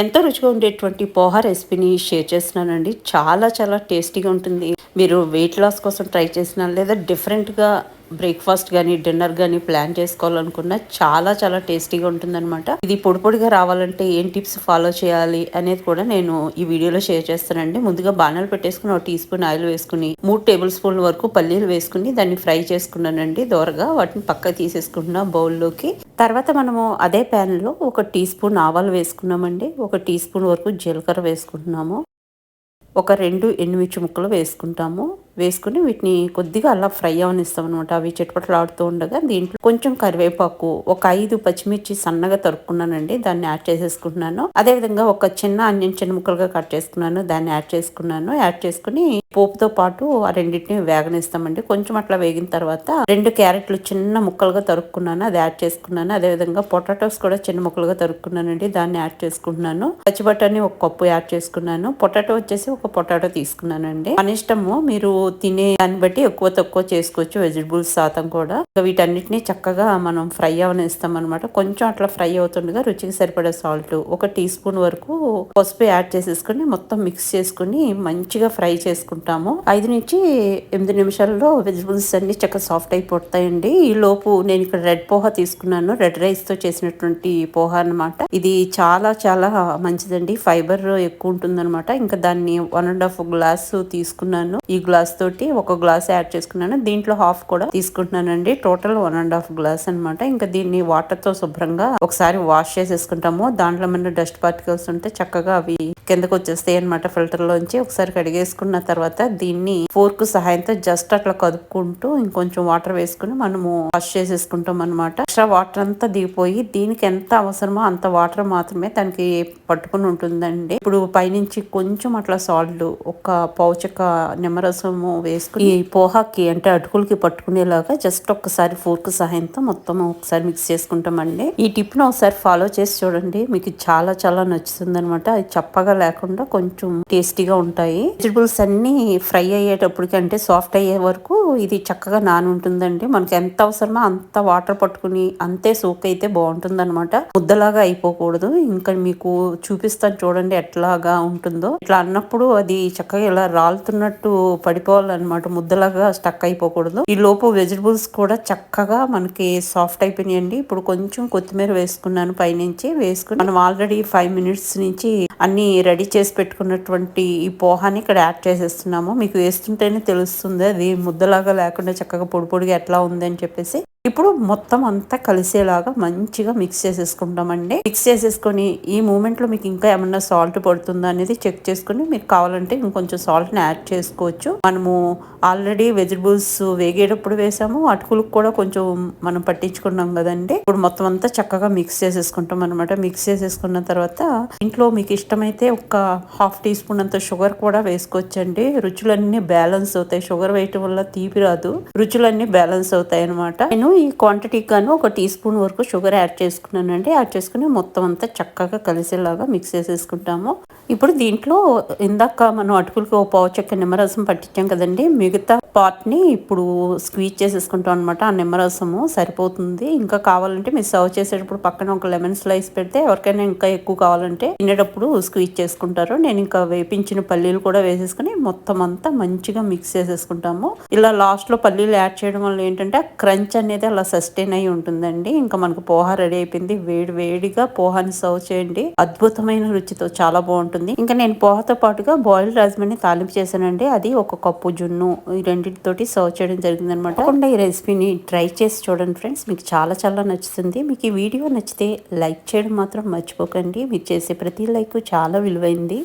ఎంతో రుచిగా ఉండేటువంటి పోహా రెసిపీని షేర్ చేస్తున్నానండి. చాలా చాలా టేస్టీగా ఉంటుంది. మీరు వెయిట్ లాస్ కోసం ట్రై చేసిన లేదా డిఫరెంట్గా బ్రేక్ఫాస్ట్ కానీ డిన్నర్ కానీ ప్లాన్ చేసుకోవాలనుకున్నా చాలా చాలా టేస్టీగా ఉంటుందన్నమాట. ఇది పొడి పొడిగా రావాలంటే ఏం టిప్స్ ఫాలో చేయాలి అనేది కూడా నేను ఈ వీడియోలో షేర్ చేస్తానండి. ముందుగా బాణాలు పెట్టేసుకుని ఒక టీ స్పూన్ ఆయిల్ వేసుకుని మూడు టేబుల్ స్పూన్ల వరకు పల్లీలు వేసుకుని దాన్ని ఫ్రై చేసుకున్నానండి. దోరగా వాటిని పక్క తీసేసుకుంటున్నా బౌల్లోకి. తర్వాత మనము అదే ప్యాన్లో ఒక టీ స్పూన్ ఆవాలు వేసుకున్నామండి. ఒక టీ స్పూన్ వరకు జీలకర్ర వేసుకుంటున్నాము. ఒక రెండు ఎండుమిర్చి ముక్కలు వేసుకుంటాము. వేసుకుని వీటిని కొద్దిగా అలా ఫ్రై అవనిస్తాం అనమాట అవి ఆడుతూ ఉండగా దీంట్లో కొంచెం కరివేపాకు ఒక ఐదు పచ్చిమిర్చి సన్నగా తరుక్కున్నానండి. దాన్ని యాడ్ చేసేసుకుంటున్నాను. అదేవిధంగా ఒక చిన్న ఆనియన్ చిన్న ముక్కలుగా కట్ చేసుకున్నాను. దాన్ని యాడ్ చేసుకున్నాను. యాడ్ చేసుకుని పోపుతో పాటు ఆ రెండింటిని వేగనిస్తామండి. కొంచెం అట్లా వేగిన తర్వాత రెండు క్యారెట్లు చిన్న ముక్కలుగా తరుక్కున్నాను. అది యాడ్ చేసుకున్నాను. అదేవిధంగా పొటాటోస్ కూడా చిన్న ముక్కలుగా తరుక్కున్నానండి. దాన్ని యాడ్ చేసుకుంటున్నాను. పచ్చి బఠానీ ఒక కప్పు యాడ్ చేసుకున్నాను. పొటాటో వచ్చేసి ఒక పొటాటో తీసుకున్నానండి. మన ఇష్టము మీరు తినే దాన్ని బట్టి ఎక్కువ తక్కువ చేసుకోవచ్చు. వెజిటబుల్స్ శాతం కూడా. వీటన్నిటిని చక్కగా మనం ఫ్రై అవనిస్తాం అనమాట కొంచెం అట్లా ఫ్రై అవుతుండగా రుచికి సరిపడే సాల్ట్ ఒక టీ స్పూన్ వరకు పసుపు యాడ్ చేసేసుకుని మొత్తం మిక్స్ చేసుకుని మంచిగా ఫ్రై చేసుకుంటాం చేసుకుంటాము ఐదు నుంచి ఎనిమిది నిమిషాల్లో వెజిటబుల్స్ అన్ని చక్కగా సాఫ్ట్ అయిపోతాయండి. ఈ లోపు నేను ఇక్కడ రెడ్ పోహా తీసుకున్నాను. రెడ్ రైస్తో చేసినటువంటి పోహా అనమాట ఇది చాలా చాలా మంచిదండి. ఫైబర్ ఎక్కువ ఉంటుంది అనమాట ఇంకా దాన్ని వన్ అండ్ హాఫ్ గ్లాస్ తీసుకున్నాను. ఈ గ్లాస్ తోటి ఒక గ్లాస్ యాడ్ చేసుకున్నాను. దీంట్లో హాఫ్ కూడా తీసుకుంటున్నానండి. Total one and half glass అనమాట ఇంకా దీన్ని వాటర్తో శుభ్రంగా ఒకసారి వాష్ చేసేసుకుంటాము. దాంట్లో మన డస్ట్ పార్టికల్స్ ఉంటే చక్కగా అవి కిందకు వచ్చేస్తాయి అనమాట ఫిల్టర్ లోంచి. ఒకసారి కడిగేసుకున్న తర్వాత దీన్ని ఫోర్క్ సహాయంతో జస్ట్ అట్లా కదుపుకుంటూ ఇంకొంచెం వాటర్ వేసుకుని మనము వాష్ చేసేసుకుంటాం అనమాట ఎక్స్ట్రా వాటర్ అంతా దిగిపోయి దీనికి ఎంత అవసరమో అంత వాటర్ మాత్రమే దానికి పట్టుకుని ఉంటుందండి. ఇప్పుడు పైనుంచి కొంచెం అట్లా సాల్ట్ ఒక పౌచక నిమ్మరసము వేసుకుని ఈ పోహాకి అంటే అటుకులకి పట్టుకునేలాగా జస్ట్ ఒక్కసారి ఫోర్క్ సహాయంతో మొత్తం ఒకసారి మిక్స్ చేసుకుంటామండి. ఈ టిప్ను ఒకసారి ఫాలో చేసి చూడండి. మీకు చాలా చాలా నచ్చుతుంది అనమాట అది చప్పగా లేకుండా కొంచెం టేస్టీగా ఉంటాయి. వెజిటబుల్స్ అన్ని ఫ్రై అయ్యేటప్పటికి అంటే సాఫ్ట్ అయ్యే వరకు ఇది చక్కగా నానుంటుందండి. మనకి ఎంత అవసరమో అంత వాటర్ పట్టుకుని అంతే సోక్ అయితే బాగుంటుంది అనమాట ముద్దలాగా అయిపోకూడదు. ఇంకా మీకు చూపిస్తాను చూడండి ఎట్లాగా ఉంటుందో. ఇట్లా అన్నప్పుడు అది చక్కగా ఇలా రాలుతున్నట్టు పడిపోవాలన్నమాట. ముద్దలాగా స్టక్ అయిపోకూడదు. ఈ లోపు వెజిటబుల్స్ కూడా చక్కగా మనకి సాఫ్ట్ అయిపోయినాయండి. ఇప్పుడు కొంచెం కొత్తిమీర వేసుకున్నాను పైనుంచి. వేసుకుని మనం ఆల్రెడీ ఫైవ్ మినిట్స్ నుంచి అన్ని రెడీ చేసి పెట్టుకున్నటువంటి ఈ పోహాని ఇక్కడ యాడ్ చేసేస్తున్నాము మీకు వేస్తుంటేనే తెలుస్తుంది. అది ముద్దలాగా లేకుండా చక్కగా పొడి పొడిగా ఎట్లా ఉందని చెప్పేసి ఇప్పుడు మొత్తం అంతా కలిసేలాగా మంచిగా మిక్స్ చేసేసుకుంటామండి. మిక్స్ చేసేసుకొని ఈ మూమెంట్లో మీకు ఇంకా ఏమన్నా సాల్ట్ పడుతుందా అనేది చెక్ చేసుకుని మీకు కావాలంటే ఇంకొంచెం సాల్ట్ని యాడ్ చేసుకోవచ్చు. మనము ఆల్రెడీ వెజిటబుల్స్ వేగేటప్పుడు వేసాము. అటుకులకు కూడా కొంచెం మనం పట్టించుకున్నాం కదండి. ఇప్పుడు మొత్తం అంతా చక్కగా మిక్స్ చేసేసుకుంటాం అనమాట మిక్స్ చేసేసుకున్న తర్వాత ఇంట్లో మీకు ఇష్టమైతే ఒక హాఫ్ టీ స్పూన్ అంత షుగర్ కూడా వేసుకోవచ్చండి. రుచులన్నీ బ్యాలెన్స్ అవుతాయి. షుగర్ వేయటం వల్ల తీపి రాదు. రుచులన్నీ బ్యాలెన్స్ అవుతాయి అనమాట నేను ఈ క్వాంటిటీకి గాను ఒక టీ స్పూన్ వరకు షుగర్ యాడ్ చేసుకున్నానండి. యాడ్ చేసుకుని మొత్తం అంతా చక్కగా కలిసేలాగా మిక్స్ చేసేసుకుంటాము. ఇప్పుడు దీంట్లో ఇందాక మనం అటుకులకి ఓ పావు చెక్క నిమ్మరసం పట్టించాం కదండి. మిగతా పార్ట్ని ఇప్పుడు స్క్వీజ్ చేసేసుకుంటాం అనమాట ఆ నిమ్మరసము సరిపోతుంది. ఇంకా కావాలంటే మీరు సర్వ్ చేసేటప్పుడు పక్కన ఒక లెమన్ స్లైస్ పెడితే ఎవరికైనా ఇంకా ఎక్కువ కావాలంటే తినేటప్పుడు స్క్వీజ్ చేసుకుంటారు. నేను ఇంకా వేపించిన పల్లీలు కూడా వేసేసుకుని మొత్తం అంతా మంచిగా మిక్స్ చేసేసుకుంటాము. ఇలా లాస్ట్లో పల్లీలు యాడ్ చేయడం వల్ల ఏంటంటే క్రంచ్ అనేది అయితే అలా సస్టైన్ అయి ఉంటుందండి. ఇంకా మనకు పోహా రెడీ అయిపోయింది. వేడి వేడిగా పోహాని సర్వ్ చేయండి. అద్భుతమైన రుచితో చాలా బాగుంటుంది. ఇంకా నేను పోహాతో పాటుగా బాయిల్ రాజమండ్రి తాలింపు చేశానండి. అది ఒక కప్పు జున్ను ఈ రెండింటితోటి సర్వ్ చేయడం జరిగింది అనమాట ఈ రెసిపీని ట్రై చేసి చూడండి ఫ్రెండ్స్ మీకు చాలా చాలా నచ్చుతుంది. మీకు ఈ వీడియో నచ్చితే లైక్ చేయడం మాత్రం మర్చిపోకండి. మీరు చేసే ప్రతి లైక్ చాలా విలువైంది.